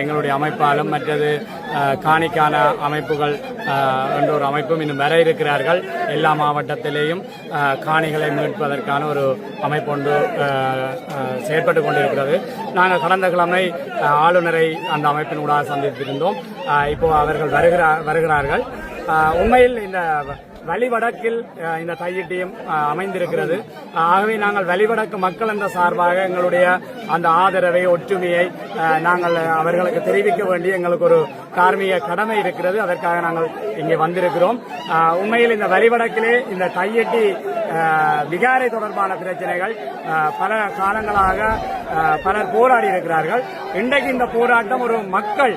எங்களுடைய அமைப்பாலும் மற்றது காணிக்கான அமைப்புகள் என்ற ஒரு அமைப்பும் இன்னும் வர இருக்கிறார்கள். எல்லா மாவட்டத்திலேயும் காணிகளை மீட்பதற்கான ஒரு அமைப்பு ஒன்று செயற்பட்டு கொண்டிருக்கிறது. நாங்கள் கடந்த கிழமை ஆளுநரை அந்த அமைப்பின் ஊடாக சந்தித்திருந்தோம். இப்போ அவர்கள் வருகிறா வருகிறார்கள். உண்மையில் இந்த வழிவடக்கில் இந்த தையிட்டியம் அமைந்திருக்கிறது. ஆகவே நாங்கள் வழிவடக்கு மக்கள் என்ற சார்பாக எங்களுடைய அந்த ஆதரவை ஒற்றுமையை நாங்கள் அவர்களுக்கு தெரிவிக்க வேண்டிய எங்களுக்கு ஒரு கார்மீக கடமை இருக்கிறது. அதற்காக நாங்கள் இங்கே வந்திருக்கிறோம். உண்மையில் இந்த வழிவடக்கிலே இந்த தையட்டி விகாரை தொடர்பான பிரச்சனைகள் பல காலங்களாக பலர் போராடி இருக்கிறார்கள். இன்றைக்கு இந்த போராட்டம் ஒரு மக்கள்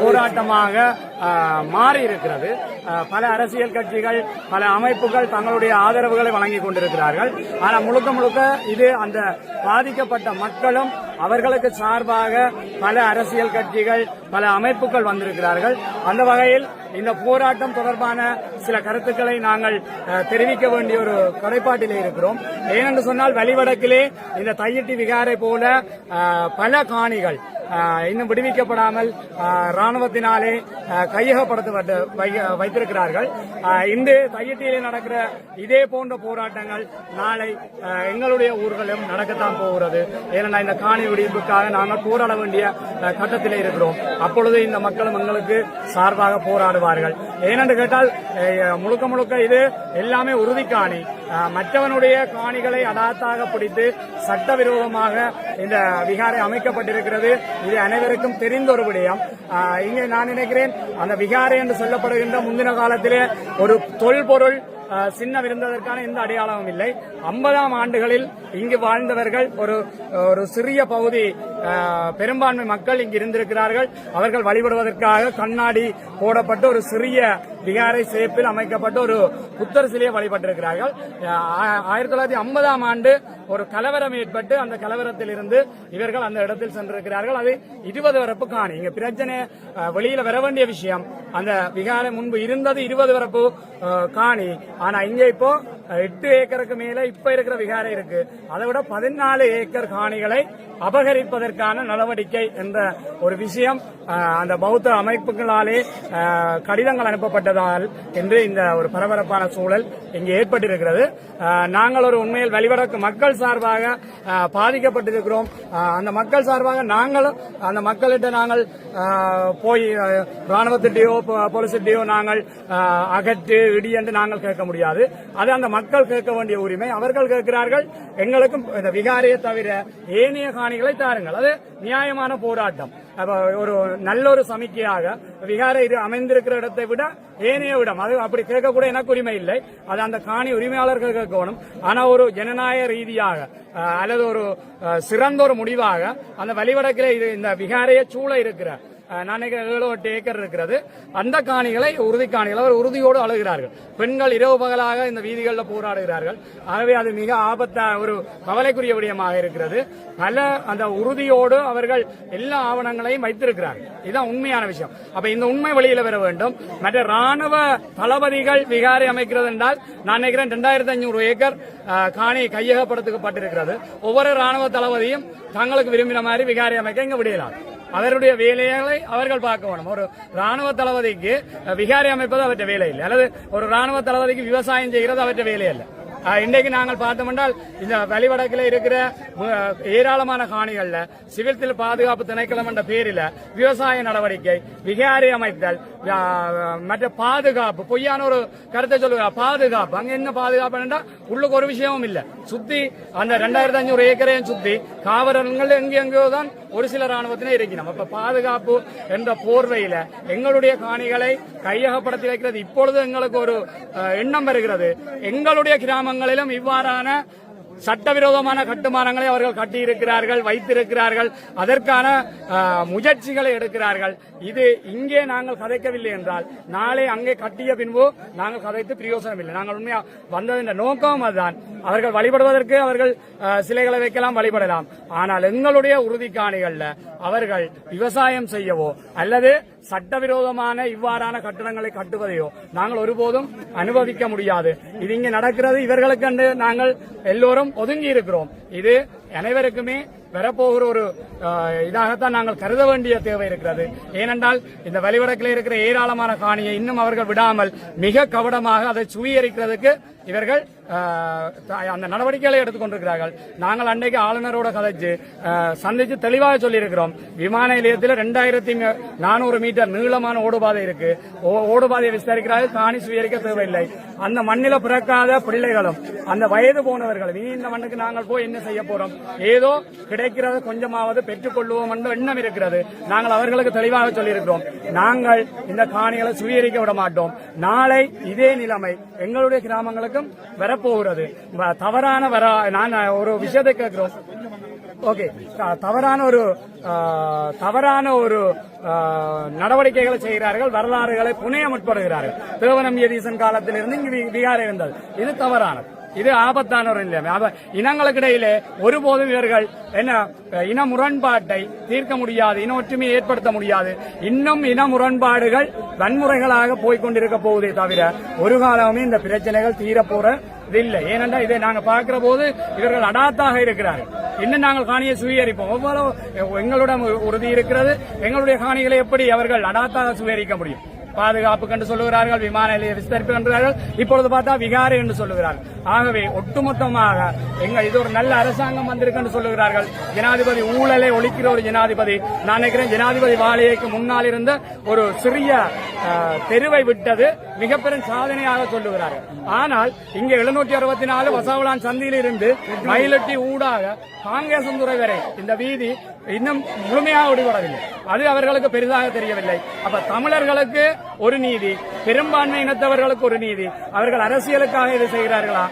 போராட்டமாக மாறி இருக்கிறது பல அரசியல் கட்சிகள் பல அமைப்புகள் தங்களுடைய ஆதரவுகளை வழங்கி கொண்டிருக்கிறார்கள். ஆனால் முழுக்க முழுக்க இது அந்த பாதிக்கப்பட்ட மக்களும் அவர்களுக்கு சார்பாக பல அரசியல் கட்சிகள் பல அமைப்புகள் வந்திருக்கிறார்கள். அந்த வகையில் இந்த போராட்டம் தொடர்பான சில கருத்துக்களை நாங்கள் தெரிவிக்க வேண்டிய ஒரு குறைபாட்டிலே இருக்கிறோம். ஏனென்று சொன்னால் வழிவடக்கிலே இந்த தையிட்டி விகாரை போல பல காணிகள் இன்னும் விடுவிக்கப்படாமல் ராணுவத்தினாலே கையகப்படுத்த வை- வைத்திருக்கிறார்கள். அஹ், இன்று நடக்கிற இதே போன்ற போராட்டங்கள் நாளை எங்களுடைய ஊர்களும் நடக்கத்தான் போகிறது. ஏன்னா இந்த காணி விடுவிப்புக்காக நாங்கள் போராட வேண்டிய கட்டத்தில் இருக்கிறோம். அப்பொழுது இந்த மக்களும் எங்களுக்கு சார்பாக போராடுவார்கள். ஏனென்று கேட்டால் முழுக்க முழுக்க இது எல்லாமே உறுதிக்காணி. மற்றவனுடைய காணிகளை அடாத்தாக பிடித்து சட்டவிரோதமாக இந்த விகாரை அமைக்கப்பட்டிருக்கிறது. இது அனைவருக்கும் தெரிந்த ஒரு விடயம். இங்கே நான் நினைக்கிறேன் அந்த விகாரை என்று சொல்லப்படுகின்ற முந்தின காலத்திலே ஒரு தொல்பொருள் சின்னம் இருந்ததற்கான எந்த அடையாளமும் இல்லை. ஐம்பதாம் ஆண்டுகளில் இங்கு வாழ்ந்தவர்கள் ஒரு ஒரு சிறிய பகுதி பெரும்பான்மை மக்கள் இங்கு இருந்திருக்கிறார்கள். அவர்கள் வழிபடுவதற்காக கண்ணாடி போடப்பட்ட ஒரு சிறிய விகாரை சேப்பில் அமைக்கப்பட்ட ஒரு புத்தர் சிலையை வழிபட்டிருக்கிறார்கள் ஆயிரத்தி தொள்ளாயிரத்தி ஐம்பதாம் ஆண்டு ஒரு கலவரம் ஏற்பட்டு அந்த கலவரத்தில் இருந்து இவர்கள் அந்த இடத்தில் சென்றிருக்கிறார்கள். அது இருபது வரப்பு காணி. இங்க பிரச்சனை வெளியில வர வேண்டிய விஷயம். அந்த விகாரம் முன்பு இருந்தது இருபது வரப்பு காணி. ஆனா இங்க இப்போ எட்டு ஏக்கருக்கு மேல இப்ப இருக்கிற விகாரம் இருக்கு. அதை விட பதினாலு ஏக்கர் காணிகளை அபகரிப்பதற்கான நடவடிக்கை என்ற ஒரு விஷயம் அந்த பௌத்த அமைப்புகளாலே கடிதங்கள் அனுப்பப்பட்டதால் என்று இந்த ஒரு பரபரப்பான சூழல் இங்கே ஏற்பட்டிருக்கிறது. நாங்கள் ஒரு உண்மையில் வெளிவடக்கு மக்கள் சார்பாக பாதிக்கப்பட்டிருக்கிறோம். அந்த மக்கள் சார்பாக நாங்களும் அந்த மக்களிட்ட நாங்கள் போய் ராணுவத்திட்டையோ போலீசிட்டையோ நாங்கள் அகற்று இடி என்று நாங்கள் கேட்க முடியாது. அது அந்த மக்கள் கேட்க வேண்டிய உரிமை. அவர்கள் கேட்கிறார்கள் எங்களுக்கும் இந்த விகாரியை தவிர ஏனைய காணிகளை தாருங்கள். அது நியாயமான போராட்டம். ஒரு நல்ல ஒரு சமிக்கையாக விகாரை இது அமைந்திருக்கிற இடத்தை விட ஏனைய விடம் அது அப்படி கேட்கக்கூட எனக்கு உரிமை இல்லை. அது அந்த காணி உரிமையாளர்கள் கேட்கணும் ஆனா ஒரு ஜனநாயக ரீதியாக அல்லது ஒரு சிறந்த ஒரு முடிவாக அந்த வழிவடக்கில் இது இந்த விகாரையை சூழ இருக்கிற அஹ், நான் எட்டு ஏக்கர் இருக்கிறது. அந்த காணிகளை உறுதி காணிகளை அவர் உறுதியோடு அழுகிறார்கள். பெண்கள் இரவு பகலாக இந்த வீதிகளில் போராடுகிறார்கள். ஆகவே அது மிக ஆபத்தா ஒரு கவலைக்குரிய விடயமாக இருக்கிறது. பல அந்த உறுதியோடு அவர்கள் எல்லா ஆவணங்களையும் வைத்திருக்கிறார்கள். இதுதான் உண்மையான விஷயம். அப்ப இந்த உண்மை வெளியில வர வேண்டும். மற்ற ராணுவ தளபதிகள் விகாரை அமைக்கிறது என்றால் நான் நினைக்கிறேன் ரெண்டாயிரத்தி ஐநூறு ஏக்கர் காணி கையகப்படுத்தப்பட்டிருக்கிறது. ஒவ்வொரு ராணுவ தளபதியும் தங்களுக்கு விரும்பின மாதிரி விகாரை அமைக்க இங்க விடலாம் அவருடைய வேலைகளை அவர்கள் பார்க்க வேணும். ஒரு ராணுவ தளபதிக்கு விகாரி அமைப்பது அவற்ற வேலை இல்லை. அல்லது ஒரு ராணுவ தளபதிக்கு விவசாயம் செய்கிறது அவற்ற வேலை இல்லை இன்றைக்கு நாங்கள் பார்த்தோம் என்றால் இந்த வழிவடக்கில் இருக்கிற ஏராளமான காணிகளில் சிவில் பாதுகாப்பு திணைக்களம் என்ற பேரில் விவசாய நடவடிக்கை விகாரி அமைத்தல் மற்ற பாதுகாப்பு பொய்யான ஒரு கருத்தை சொல்லுங்க பாதுகாப்பு. அங்க என்ன பாதுகாப்பு என்றால் உள்ளுக்கு ஒரு விஷயமும் இல்லை. சுத்தி அந்த ரெண்டாயிரத்தி அஞ்சூறு ஏக்கரையும் சுத்தி காவலர்கள் எங்க எங்கேயோ தான் ஒரு சில ராணுவத்தினே இருக்கணும் அப்ப பாதுகாப்பு என்ற போர்வையில எங்களுடைய காணிகளை கையகப்படுத்தி வைக்கிறது. இப்பொழுது எங்களுக்கு ஒரு எண்ணம் வருகிறது. எங்களுடைய கிராமங்களிலும் இவ்வாறான சட்டவிரோதமான கட்டுமானங்களை அவர்கள் கட்டியிருக்கிறார்கள் வைத்திருக்கிறார்கள். அதற்கான முயற்சிகளை எடுக்கிறார்கள். இது இங்கே நாங்கள் கதைக்கவில்லை என்றால் நாளை அங்கே கட்டிய பின்பு நாங்கள் கதைத்து பிரயோசனம் இல்லை நாங்கள் உண்மையா வந்ததின் நோக்கம் அதுதான். அவர்கள் வழிபடுவதற்கு அவர்கள் சிலைகளை வைக்கலாம் வழிபடலாம். ஆனால் எங்களுடைய உறுதிக்காணிகள்ல அவர்கள் விவசாயம் செய்யவோ அல்லது சட்டவிரோதமான இவ்வாறான கட்டடங்களை கட்டுவதையோ நாங்கள் ஒருபோதும் அனுபவிக்க முடியாது. இது இங்கே நடக்கிறது. இவர்களுக்கு நாங்கள் எல்லோரும் ஒதுங்கி இருக்கிறோம் இது அனைவருக்குமே வரப்போகிற ஒரு இதாகத்தான் நாங்கள் கருத வேண்டிய தேவை இருக்கிறது. ஏனென்றால் இந்த வழிவடக்கில் இருக்கிற ஏராளமான காணியை இன்னும் அவர்கள் விடாமல் மிக கவனமாக அதை சுவீகரிக்கிறதுக்கு இவர்கள் அந்த நடவடிக்கைகளை எடுத்துக்கொண்டிருக்கிறார்கள் நாங்கள் அன்றைக்கு ஆளுநரோட கதைச்சு சந்திச்சு தெளிவாக சொல்லியிருக்கிறோம். விமான நிலையத்தில் ரெண்டாயிரத்தி நானூறு மீட்டர் நீளமான ஓடுபாதை இருக்கு. ஓ- ஓடுபாதையை விசாரிக்கிறார்கள் காணி சுவீகரிக்க தேவையில்லை. அந்த மண்ணில பிறக்காத பிள்ளைகளும் அந்த வயது போனவர்கள் இனி இந்த மண்ணுக்கு நாங்கள் போய் என்ன செய்ய போறோம்? ஏதோ கிடைக்கிறது கொஞ்சமாவது பெற்றுக்கொள்வோம் என்ற எண்ணம் இருக்கிறது. நாங்கள் அவர்களுக்கு தெளிவாக சொல்லியிருக்கிறோம். நாங்கள் இந்த காணிகளை சுவீகரிக்க விட மாட்டோம். நாளை இதே நிலைமை எங்களுடைய கிராமங்களுக்கும் வரப்போகிறது. தவறான வர நான் ஒரு விஷயத்தை கேட்கிறோம். ஓகே. தவறான ஒரு தவறான ஒரு நடவடிக்கைகளை செய்கிறார்கள். வரலாறுகளை புனைய முற்படுகிறார்கள். தேவநம்பியதீசன் காலத்திலிருந்து இங்கு வி- விகாரம் இருந்தது இது தவறானது. இது ஆபத்தான ஒரு நிலைமை இனங்களுக்கு இடையிலே ஒருபோதும் இவர்கள் என்ன இன முரண்பாட்டை தீர்க்க முடியாது இன ஒற்றுமையை ஏற்படுத்த முடியாது. இன்னும் இன முரண்பாடுகள் வன்முறைகளாக போய்க்கொண்டிருக்க போவதே தவிர ஒரு காலமே இந்த பிரச்சனைகள் தீரப்போற இல்லை ஏனென்றால் இதை நாங்கள் பார்க்கிற போது இவர்கள் அடாத்தாக இருக்கிறார்கள். இன்னும் நாங்கள் காணியை சுவீகரிப்போம். எவ்வளவு எங்களுடன் உறுதி இருக்கிறது எங்களுடைய காணிகளை எப்படி அவர்கள் அடாத்தாக சுவீகரிக்க முடியும்? பாதுகாப்பு கண்டு சொல்லுகிறார்கள் விமான நிலைய விஸ்தரிப்பு என்றார்கள் இப்பொழுது பார்த்தா விகாரை என்று சொல்லுகிறார்கள். ஆகவே ஒட்டுமொத்தமாக எங்க இது ஒரு நல்ல அரசாங்கம் வந்திருக்கு என்று சொல்லுகிறார்கள். ஜனாதிபதி ஊழலை ஒழிக்கிற ஒரு ஜனாதிபதி. நான் நினைக்கிறேன் ஜனாதிபதி வாழையைக்கு முன்னால் இருந்த ஒரு சிறிய தெருவை விட்டது மிகப்பெரும் சாதனையாக சொல்லுகிறார்கள் ஆனால் இங்கே எழுநூற்றி அறுபத்தி நாலு வசாவளான் சந்தியில் இருந்து மயிலட்டி ஊடாக காங்கேசந்துறை வரை இந்த வீதி இன்னும் முழுமையாக விடுபடவில்லை அது அவர்களுக்கு பெரிதாக தெரியவில்லை. அப்ப தமிழர்களுக்கு ஒரு நீதி பெரும்பான்மை இனத்தவர்களுக்கு ஒரு நீதி. அவர்கள் அரசியலுக்காக இது செய்கிறார்களா?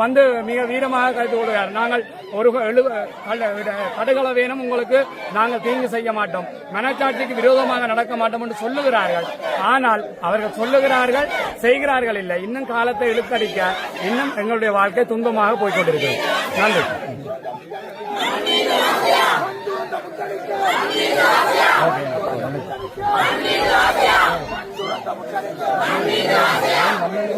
வந்து மிக வீரமாக கழித்து கொள்வார் நாங்கள் ஒரு கடுகளவேனும் உங்களுக்கு நாங்கள் தீங்கு செய்ய மாட்டோம். மனச்சாட்சிக்கு விரோதமாக நடக்க மாட்டோம் என்று சொல்லுகிறார்கள். ஆனால் அவர்கள் சொல்லுகிறார்கள் செய்கிறார்கள் இல்லை. இன்னும் காலத்தை இழுத்தடிக்க இன்னும் எங்களுடைய வாழ்க்கை துன்பமாக போய்கொண்டிருக்கிறது நன்றி. Okay.